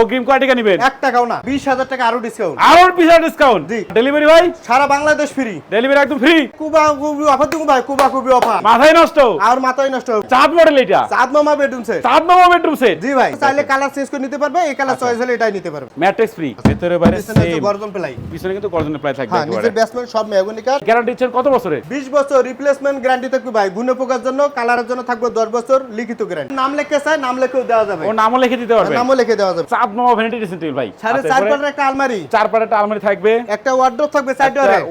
অগ্রিম কয় টাকা নেবেন। এক টাকাও না বিশ হাজার টাকা আরও ডিসকাউন্ট আরও বিশাল ডিসকাউন্ট জি। ডেলিভারি ভাই? সারা বাংলাদেশ ফ্রি ডেলিভারি একদম ফ্রি কুবা কুবি অফার দিব ভাই কুবা কুবি অফার মাথায় নষ্ট। আর মাথায় নষ্ট। চাঁদ মডেল এটা। চাঁদ মামা বেডরুম সেট চাঁদ মামা বেডরুম সেট জি ভাই চাইলে কালার চেঞ্জ করে নিতে পারবে এই কালার চয়েস হলে এটাই নিতে পারবে। ম্যাট্রিক্স ফ্রি ভেতরে বাইরে সেম গর্জন প্লাই পিছনে কিন্তু গর্জনের প্রায় থাকবে হ্যাঁ নিচের ব্যাসমেন্ট সব মেহগনি কাঠ গ্যারান্টি দিচ্ছেন কত বছরে? বিশ বছর রিপ্লেসমেন্ট গ্যারান্টি থাকবে ভাই গুণে পোকার জন্য কালারের জন্য থাকবে দশ বছর লিখিত গ্যারান্টি নাম লেখে চাই নাম লেখেও দেওয়া যাবে। ও নামও লিখে দিতে পারবে। নামও লিখে দেওয়া যাবে। চাঁদ মামা ভ্যানিটি ড্রেসিং টেবিল ভাই। সাড়ে আচ্ছা, চার পাটের একটা আলমারি। চার পারে একটা আলমারি থাকবে। একটা ওয়ার্ড্রোপ থাকবে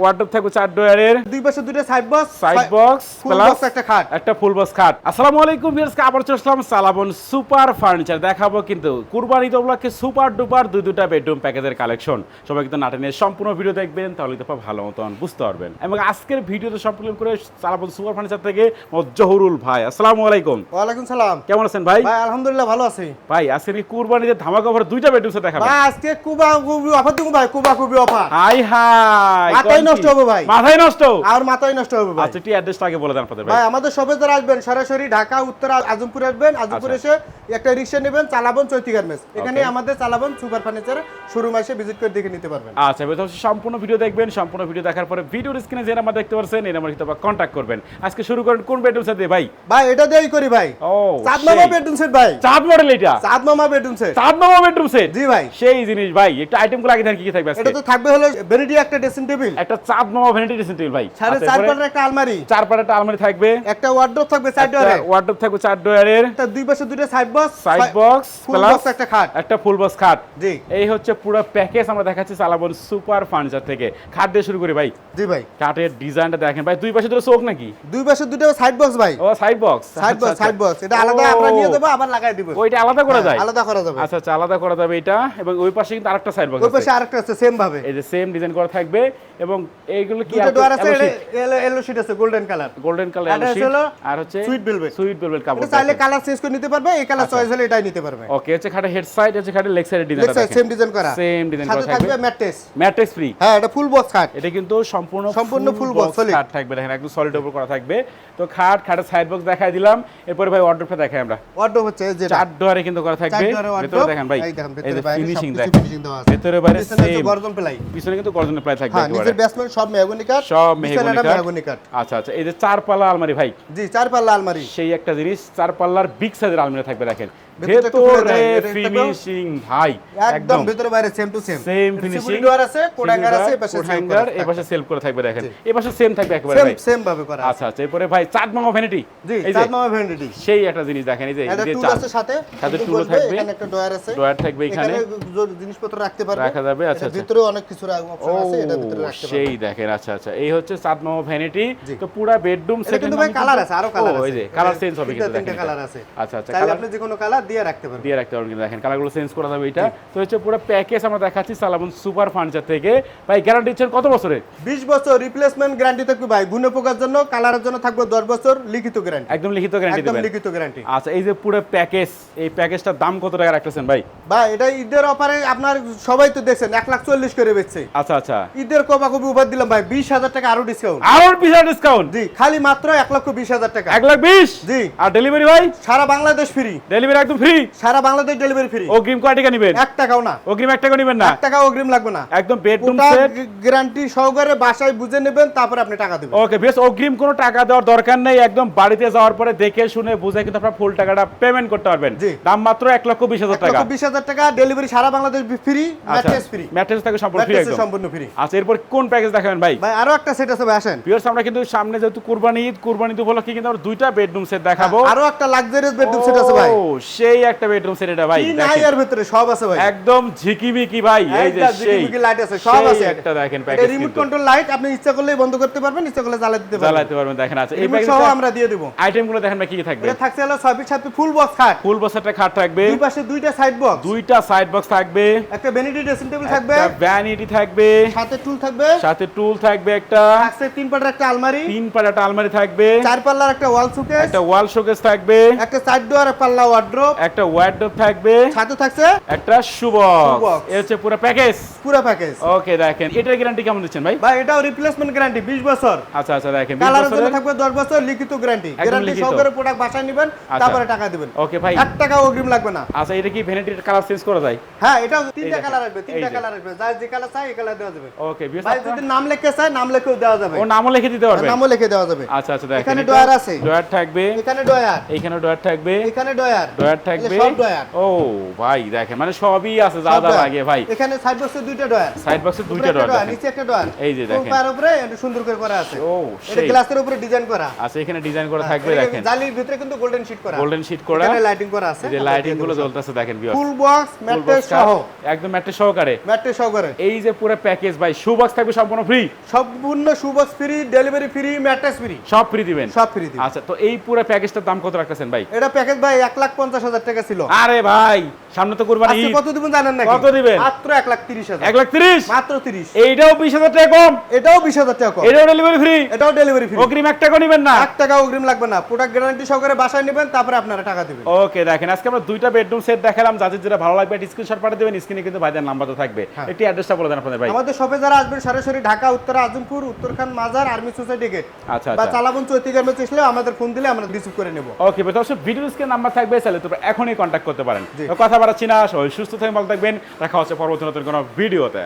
ওয়ার্ডরোব থাকবে চার ডয়ারের দুই পাশে দুটো side box side box plus একটা খাট। একটা ফুল বক্স খাট। আসসালামু আলাইকুম ভিউয়ার্স আবার চলে আসলাম সালাবন সুপার ফার্নিচার দেখাবো কিন্তু কুরবানি উপলক্ষে সুপার ডুপার দুই দুটা বেডরুম প্যাকেজের কালেকশন সবাই কিন্তু নাটে নিয়ে সম্পূর্ণ ভিডিও দেখবেন তাহলে তো ভালো মতন বুঝতে পারবেন। এবং আজকের ভিডিওতে সম্পূর্ণ করে সালাবন সুপার ফার্নিচার থেকে জহুরুল ভাই। আসসালামু আলাইকুম। ওয়ালাইকুম সালাম। কেমন আছেন ভাই? ভাই আলহামদুলিল্লাহ ভালো আছি। ভাই আজকে কুরবানিতে ধামাকা অফার দুইটা দেখাবেন ভাই আজকে কুবা কুবি অফার দিব ভাই কুবা কুবি অফার হাই হাই মাথায় নষ্ট হবে ভাই। মাথায় নষ্ট? আর মাথায় নষ্ট হবে ভাই। আচ্ছা টি অ্যাড্রেসটা আগে বলে দেন আপনাদের ভাই। আমাদের সবে যারা আসবেন সরাসরি ঢাকা উত্তর আজমপুর আসবেন। আজমপুর আচ্ছা। এসে একটা রিক্সা নেবেন চালাবন চৈতি গার্মেন্টস এখানে আমাদের চালাবন সুপার ফার্নিচার শোরুম এসে ভিজিট করে দেখে নিতে পারবেন। আচ্ছা হচ্ছে সম্পূর্ণ ভিডিও দেখবেন সম্পূর্ণ ভিডিও দেখার পরে ভিডিওর স্ক্রিনে যে নাম্বার দেখতে পাচ্ছেন এই নাম্বার কিন্তু কন্ট্যাক্ট করবেন। আজকে শুরু করেন কোন বেডরুম সেট দিয়ে ভাই? ভাই এটা দিয়েই করি ভাই। ও চাঁদ সেই। মামা বেডরুম সেট ভাই। চাঁদ মডেল এটা চাঁদ মামা বেডরুম সেট চাঁদ মামা বেডরুম সেট জি ভাই। সেই জিনিস ভাই একটু আইটেমগুলো আগে কি কি থাকবে এটা তো থাকবে হলো ভেরিডি একটা ড্রেসিং টেবিল একটা মামা ভ্যানিটি ড্রেসিং টেবিল ভাই। সাড়ে আচ্ছা, চার পাটের একটা আলমারি। চার পারে একটা আলমারি থাকবে। একটা ওয়ার্ড্রোপ থাকবে সাইড ডোরে ওয়ার্ডরোব থাকবে চার ডয়ারের একটা দুই পাশে দুটো side box side box full plus box একটা খাট। একটা ফুল বক্স খাট। জি। এই হচ্ছে পুরো প্যাকেজ আমরা দেখাচ্ছি সুপার ফার্নিচার থেকে। খাট দিয়ে শুরু করি ভাই। জি ভাই। কাঠের ডিজাইনটা দেখেন ভাই। দুই পাশে দুটো চোখ নাকি? দুই পাশে দুটো সাইড বক্স ভাই। ও side box side box side box এটা আলাদা আমরা নিয়ে দেবো আবার লাগাই দিব। ওইটা আলাদা করা যায়? আলাদা করা যাবে। আচ্ছা আচ্ছা আলাদা করা যাবে এটা এবং ওই পাশে কিন্তু আরেকটা সাইড বক্স ওই পাশে আরেকটা আছে সেম ভাবে। এই যে সেম ডিজাইন করা থাকবে এবং এইগুলো কি দুটো ডোর আছে এলো এলো শিট আছে গোল্ডেন কালার গোল্ডেন কালার এটা হলো আর হচ্ছে sweet velvet। সুইট ভেলভেট কাপড় এটা চাইলে কালার চেঞ্জ করে নিতে পারবে এই কালার চয়েস হলে এটাই নিতে পারবে। ওকে হচ্ছে খাটে হেড সাইড হচ্ছে খাটে লেগ সাইডের ডিজাইন আছে সেম ডিজাইন করা। সেম ডিজাইন করা থাকবে ম্যাট্রেস ম্যাট্রিক্স ফ্রি হ্যাঁ এটা ফুল বক্স খাট। এটা কিন্তু সম্পূর্ণ সম্পূর্ণ ফুল বক্স। খাট থাকবে দেখেন একদম সলিড উপর করা থাকবে। তো খাট খাটের সাইড বক্স দেখাই দিলাম। এরপরে ভাই অর্ডারটা দেখাই আমরা। ওয়ার্ডরোব হচ্ছে যে চার ডোয়ারে কিন্তু করা থাকবে। ভেতরে দেখেন ভাই এই ভেতরে যে ফিনিশিং দেখেন। finishing দেওয়া আছে। ভেতরে বাইরে সেম গর্জন প্লাই। পিছনে কিন্তু থাকবে হ্যাঁ নিচের বেসমেন্ট সব মেহগনি কাঠ সব পিছনে মেহগনি কাঠ। আচ্ছা আচ্ছা এই যে চার পাল্লা আলমারি ভাই। জি চার পাল্লা আলমারি। সেই একটা জিনিস চার পাল্লার বিগ সাইজের আলমারি থাকবে দেখেন। ভেতরে ফিনিশিং ভাই একদম। ভিতরে বাইরে same to same same finishing door আছে কোডাঙ্গার আছে এই পাশে কোডাঙ্গার এই পাশে সেলফ করে থাকবে দেখেন। এই পাশে সেম থাকবে একেবারে সেম সেম ভাবে করা আছে। আচ্ছা আচ্ছা এরপরে ভাই চাঁদ মামা ভ্যানিটি জি চার মামা ভেন্ডিটি সেই একটা জিনিস দেখেন এই যে এই যে চাঁদ। আছে সাথে সাথে টুল টুলও থাকবে। এখানে একটা ডয়ার আছে। ড্রয়ার থাকবে এখানে এখানে। জিনিসপত্র রাখতে পারবে রাখা যাবে, আচ্ছা, আচ্ছা। ভিতরে অনেক কিছু অপশন আছে এটা ভিতরে রাখতে পারবে। সেই দেখেন আচ্ছা আচ্ছা। এই হচ্ছে চাঁদ মামা ভ্যানিটি তো পুরা বেডরুম এটা কিন্তু ভাই কালার আছে আরও কালার আছে এই যে কালার চেঞ্জ হবে কিন্তু দেখেন কালার আছে। আচ্ছা আচ্ছা কালার আপনি যে কোনো কালার দিয়ে রাখতে পারবেন দিয়ে রাখতে পারবেন কিন্তু দেখেন কালারগুলো চেঞ্জ করা যাবে এটা। তো হচ্ছে পুরো প্যাকেজ আমরা দেখাচ্ছি সালামুন সুপার ফার্নিচার থেকে। ভাই গ্যারান্টি দিচ্ছেন কত বছরে? 20 বছর রিপ্লেসমেন্ট গ্যারান্টি থাকবে ভাই। গুণে পোকার জন্য কালারের জন্য থাকবে 10 বছর লিখিত গ্যারান্টি একদম লিখিত গ্যারান্টি একদম লিখিত গ্যারান্টি আচ্ছা এই যে পুরো প্যাকেজ এই প্যাকেজটার দাম কত টাকা রাখতেছেন ভাই? ভাই এটা ঈদের অফারে আপনার সবাই তো দেখছেন এক লাখ চল্লিশ করে বেচছে। আচ্ছা আচ্ছা। ঈদের কবা কবি উপহার দিলাম ভাই বিশ হাজার টাকা আরও ডিসকাউন্ট আরও ডিসকাউন্ট জি খালি মাত্র এক লক্ষ বিশ হাজার টাকা। এক লাখ বিশ? জি। আর ডেলিভারি ভাই? সারা বাংলাদেশ ফ্রি ডেলিভারি একদম ফ্রি? সারা বাংলাদেশ ডেলিভারি ফ্রি অগ্রিম কয় টাকা নেবেন? এক টাকাও না। অগ্রিম এক টাকা নেবেন না? এক টাকা অগ্রিম লাগবে না। একদম বেডরুম সেট গ্যারান্টি সহকারে বাসায় বুঝে নেবেন তারপরে আপনি টাকা দেবেন। ওকে বেশ অগ্রিম কোনো টাকা দেওয়ার দরকার নেই। একদম বাড়িতে যাওয়ার পরে দেখে শুনে বুঝে কিন্তু আপনার ফুল টাকাটা পেমেন্ট করতে পারবেন। দাম মাত্র এক লক্ষ বিশ হাজার টাকা। বিশ হাজার টাকা ডেলিভারি সারা Bangladesh free mattress free mattress থাকে সম্পূর্ণ ফ্রি একদম। সম্পূর্ণ ফ্রি আচ্ছা এরপর কোন প্যাকেজ দেখাবেন ভাই? ভাই আরও একটা সেট আছে ভাই আসেন। আমরা কিন্তু সামনে যেহেতু কুরবানি ঈদ কুরবানি উপলক্ষে কিন্তু আমরা দুইটা বেডরুম সেট দেখাবো। আরও একটা লাক্সারিয়াস বেডরুম সেট আছে ভাই। ও, সেই একটা বেডরুম সেট এটা ভাই কি নাই এর ভিতরে? সব আছে ভাই। একদম ঝিকিমিকি ভাই এই যে সেই ঝিকিমিকি লাইট আছে সব আছে। একটা দেখেন এটা প্যাকেজ রিমোট কন্ট্রোল লাইট আপনি ইচ্ছা করলেই বন্ধ করতে পারবেন ইচ্ছা করলে জ্বালাতে দিতে পারবেন। জ্বালাতে পারবেন দেখেন আচ্ছা এই প্যাকেজ সহ আমরা দিয়ে দেব। আইটেমগুলো দেখেন ভাই কি কি থাকবে? এটা থাকছে হলো ফিট সাত ফিট ফুল বক্স খাট ফুল বসারটা খাট থাকবে। দুই পাশে দুইটা সাইড বক্স দুইটা সাইড বক্স থাকবে। একটা ভ্যানিটি ড্রেসিং টেবিল থাকবে। ভ্যানিটি থাকবে। সাথে টুল থাকবে। সাথে টুল থাকবে একটা। থাকছে তিন পাটের একটা আলমারি। তিন পাটা একটা আলমারি থাকবে। চার পাল্লার একটা ওয়াল সুকেস একটা ওয়াল শোকেস থাকবে। একটা সাইড ডোয়ার পাল্লা ওয়ার্ড্রোব একটা ওয়ার্ডরোব থাকবে সাথে থাকছে? একটা Shoebox। এ হচ্ছে পুরো প্যাকেজ পুরো প্যাকেজ ওকে দেখেন এটার গ্যারান্টি কেমন দিচ্ছেন ভাই? ভাই এটাও রিপ্লেসমেন্ট গ্যারান্টি 20 বছর। আচ্ছা আচ্ছা দেখেন 20 কালারের জন্য থাকবে 10 বছর লিখিত গ্যারান্টি গ্যারান্টি সহকারে প্রোডাক্ট বাসায় নেবেন আচ্ছা। তারপরে টাকা দিবেন। ওকে ভাই। এক টাকা অগ্রিম লাগবে না। আচ্ছা এটা কি ভ্যানিটির কালার চেঞ্জ করা যায়? হ্যাঁ এটা তিনটা কালার আসবে তিনটা কালার আসবে। যার যে কালার চাই এই কালার দেওয়া যাবে। ওকে ভাই যদি নাম লিখতে চায় নাম লিখেও দেওয়া যাবে। ও নামও লিখে দিতে পারবেন নামও লিখে দেওয়া যাবে। আচ্ছা আচ্ছা দেখেন এখানে ডয়ার আছে। ডয়ার থাকবে। এখানে ডয়ার এইখানে ডয়ার থাকবে। এখানে ডয়ার ডয়ার থাকবে? সব ডয়ার। ও ভাই দেখেন মানে সবই আছে যা যা লাগে ভাই। এখানে সাইড বক্সে দুইটা ডয়ার। সাইড বক্সে দুইটা ডয়ার নিচে একটা ডয়ার। এই যে দেখেন। পার উপরে একটু সুন্দর করে করা আছে। ও এটা গ্লাসের উপরে ডিজাইন করা। আচ্ছা এখানে ডিজাইন করা থাকবে দেখেন। জালির ভিতরে কিন্তু গোল্ডেন শীট করা। গোল্ডেন শীট করা। এখানে লাইটিং করা আছে। এই যে লাইটিংগুলো জ্বলতেছে দেখেন ভিউয়ার্স ফুল বক্স ম্যাট্রেস সহ। একদম ম্যাট্রেস সহকারে ম্যাট্রেস সহ করে। এই যে পুরো প্যাকেজ ভাই শু বক্স থাকবে সম্পূর্ণ ফ্রি সম্পূর্ণ সুবক্স free delivery free mattress free সব ফ্রি দিবেন। সব ফ্রি দিই আচ্ছা তো এই পুরো প্যাকেজটার দাম কত রাখতেছেন ভাই? এটা প্যাকেজ ভাই এক লাখ পঞ্চাশ হাজার টাকা ছিল। আরে ভাই সামনে তো কুরবানি কত দিবেন জানেন নাকি? কত দিবেন? মাত্র এক লাখ তিরিশ হাজার। এক লাখ তিরিশ? মাত্র তিরিশ। এইটাও বিশ হাজার টাকা কম। এটাও বিশ হাজার টাকা কম। এটাও ডেলিভারি ফ্রি এটাও ডেলিভারি ফ্রি অগ্রিম এক টাকা নিবেন না। এক টাকা অগ্রিম লাগবে না। প্রোডাক্ট গ্যারান্টি সহকারে বাসায় নেবেন তারপরে আপনারা টাকা দিবেন। ওকে দেখেন আজকে আমরা দুইটা বেডরুম সেট দেখালাম। যাদের যেটা ভালো লাগবে স্ক্রিনশট পাঠিয়ে দেবেন স্ক্রিনে কিন্তু ভাইদের নাম্বার তো থাকবে। হ্যাঁ। একটি অ্যাড্রেসটা বলে দেন আপনাদের ভাই। আমাদের শপে যারা আসবেন সরাসরি ঢাকা উত্তর আজমপুর উত্তরখান মাজার আর্মি সোসাইটি গেট আচ্ছা বা আচ্ছা। চালাবন চৈতি আমাদের ফোন দিলে আমরা রিসিভ করে নেব। ওকে ভিডিও স্ক্রিন নাম্বার থাকবে তাহলে তোমরা এখনই কন্ট্যাক্ট করতে পারেন। কথা বাড়াচ্ছি না সুস্থ থাকবেন ভালো থাকবেন। দেখা হচ্ছে পরবর্তী নতুন কোনো ভিডিওতে।